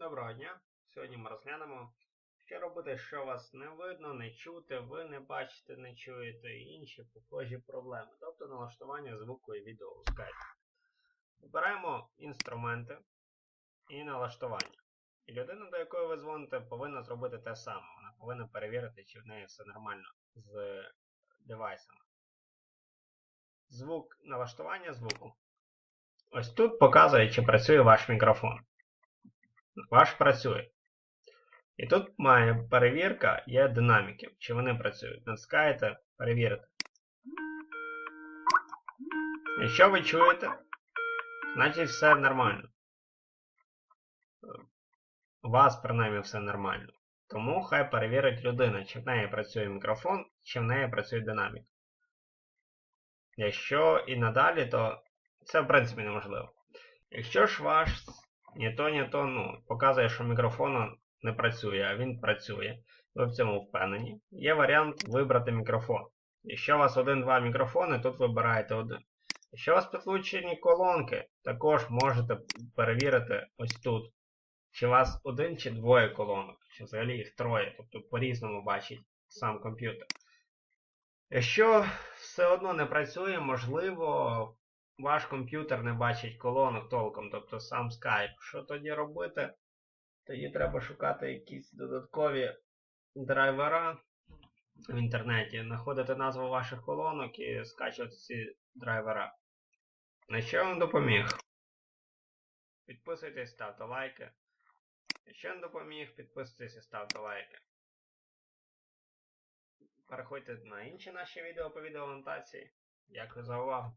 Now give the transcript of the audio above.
Доброго дня! Сьогодні ми розглянемо, що робити, що вас не видно, не чути, ви не бачите, не чуєте і інші похожі проблеми. Тобто налаштування звуку і відео у Skype. Вибираємо інструменти і налаштування. І людина, до якої ви дзвоните, повинна зробити те саме. Вона повинна перевірити, чи в неї все нормально з девайсами. Звук налаштування звуку. Ось тут показує, чи працює ваш мікрофон. Ваш працює. І тут має перевірка є динаміків, чи вони працюють. Натискаєте перевірити. Якщо ви чуєте, значить все нормально. У вас принаймні все нормально. Тому хай перевірить людина, чи в неї працює мікрофон, чи в неї працює динамік. Якщо і надалі, то це в принципі неможливо. Якщо ж ваш ні то, ні то, ну, показує, що мікрофон не працює, а він працює. Ви в цьому впевнені. Є варіант вибрати мікрофон. Якщо у вас один-два мікрофони, тут вибираєте один. Якщо у вас підключені колонки, також можете перевірити ось тут. Чи у вас один чи двоє колонок, чи взагалі їх троє, тобто по-різному бачить сам комп'ютер. Якщо все одно не працює, можливо, ваш комп'ютер не бачить колонок толком, тобто сам Skype. Що тоді робити? Тоді треба шукати якісь додаткові драйвера в інтернеті, знаходити назву ваших колонок і скачувати ці драйвера. На що вам допоміг? Підписуйтесь, ставте лайки. Якщо не допоміг, підписуйтесь і ставте лайки. Переходьте на інші наші відео по відеоанотації. Дякую за увагу.